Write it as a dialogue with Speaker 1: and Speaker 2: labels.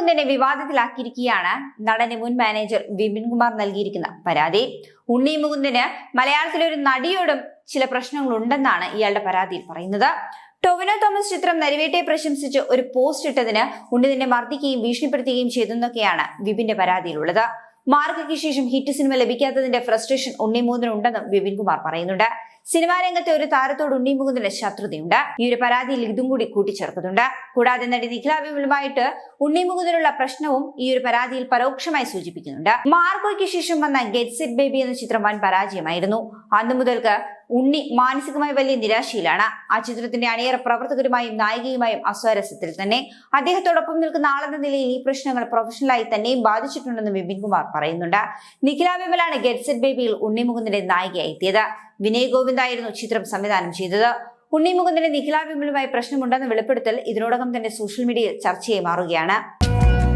Speaker 1: മുകുന്ദനെ വിവാദത്തിലാക്കിയിരിക്കുകയാണ് നടന് മുൻ മാനേജർ വിപിൻ കുമാർ നൽകിയിരിക്കുന്ന പരാതി. ഉണ്ണി മുകുന്ദന് മലയാളത്തിലെ ഒരു നടിയോടും ചില പ്രശ്നങ്ങൾ ഉണ്ടെന്നാണ് ഇയാളുടെ പരാതിയിൽ പറയുന്നത്. ടൊവിനോ തോമസ് ചിത്രം നരിവേട്ടയെ പ്രശംസിച്ച് ഒരു പോസ്റ്റ് ഇട്ടതിന് ഉണ്ണിതിനെ മർദ്ദിക്കുകയും ഭീഷണിപ്പെടുത്തുകയും ചെയ്തെന്നൊക്കെയാണ് വിപിന്റെ പരാതിയിലുള്ളത്. മാർക്കയ്ക്ക് ശേഷം ഹിറ്റ് സിനിമ ലഭിക്കാത്തതിന്റെ ഫ്രസ്ട്രേഷൻ ഉണ്ണി മുകുന്ദനുണ്ടെന്നും വിപിൻ കുമാർ പറയുന്നുണ്ട്. സിനിമാ രംഗത്തെ ഒരു താരത്തോട് ഉണ്ണി മുകുന്ദന് ശത്രുതയുണ്ട്. ഈ ഒരു പരാതിയിൽ ഇതും കൂടി കൂട്ടിച്ചേർക്കുന്നുണ്ട് കൂടാതെ നടി നിഖില വിമലുമായിട്ട് ഉണ്ണി മുകുന്ദനുള്ള പ്രശ്നവും ഈ ഒരു പരാതിയിൽ പരോക്ഷമായി സൂചിപ്പിക്കുന്നുണ്ട്. മാർക്കോയ്ക്ക് ശേഷം വന്ന ഗെറ്റ് സെറ്റ് ബേബി എന്ന ചിത്രം വൻ പരാജയമായിരുന്നു. അന്നു മുതൽക്ക് ഉണ്ണി മാനസികമായി വലിയ നിരാശയിലാണ്. ആ ചിത്രത്തിന്റെ അണിയറ പ്രവർത്തകരുമായും നായികയുമായും അസ്വാരസ്യത്തിൽ തന്നെ. അദ്ദേഹത്തോടൊപ്പം നിൽക്കുന്ന ആളെന്ന നിലയിൽ ഈ പ്രശ്നങ്ങൾ പ്രൊഫഷണലായി തന്നെയും ബാധിച്ചിട്ടുണ്ടെന്ന് വിപിൻ കുമാർ പറയുന്നുണ്ട്. നിഖില വിമലാണ് ഗെറ്റ്സെറ്റ് ബേബിയിൽ ഉണ്ണി മുകുന്ദന്റെ നായികയായി എത്തിയത് വിനയ് ഗോവിന്ദായിരുന്നു ചിത്രം സംവിധാനം ചെയ്തത്. ഉണ്ണി മുകുന്ദന് നിഖില വിമലുമായി പ്രശ്നമുണ്ടെന്ന വെളിപ്പെടുത്തൽ ഇതിനോടകം തന്നെ സോഷ്യൽ മീഡിയയിൽ ചർച്ചയായി മാറുകയാണ്.